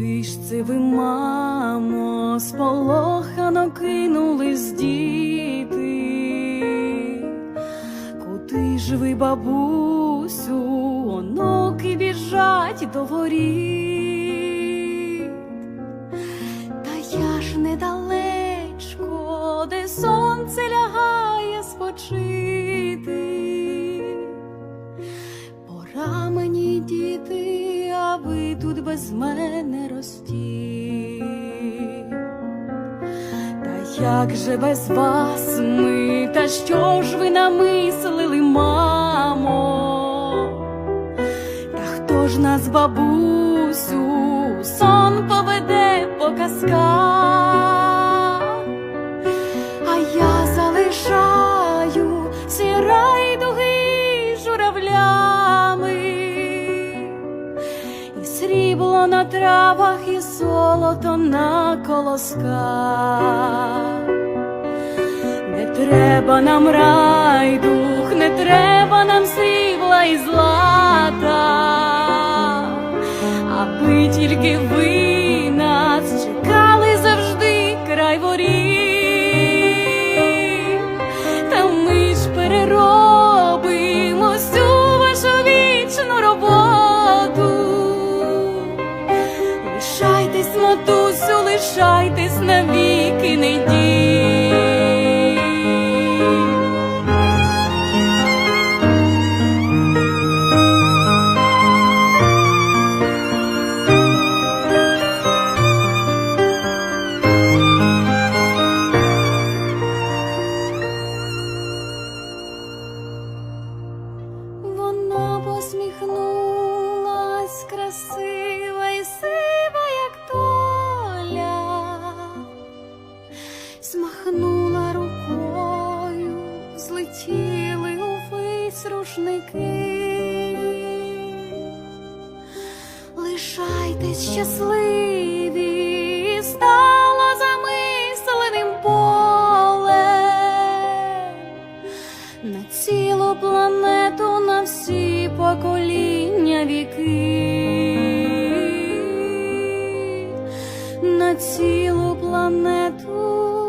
Це ви, мамо, сполохано кинулись діти? Куди ж ви, бабусю, онуки біжать до воріт? Та я ж недалечко, де сонце лягає спочити. Пора мені діти, а ви тут без мене рості. Та як же без вас ми, та що ж ви намислили, мамо? Та хто ж нас, бабусю, сон поведе по казках? Срібло на травах, і золото на колосках. Не треба нам райдух, не треба нам срібла і злата, аби тільки ви матусю, лишайтесь навіки, не йдіть. Вона посміхнулась, красива і сива, рушники. Лишайтесь щасливі, стало замисленим полем на цілу планету, на всі покоління віки, на цілу планету.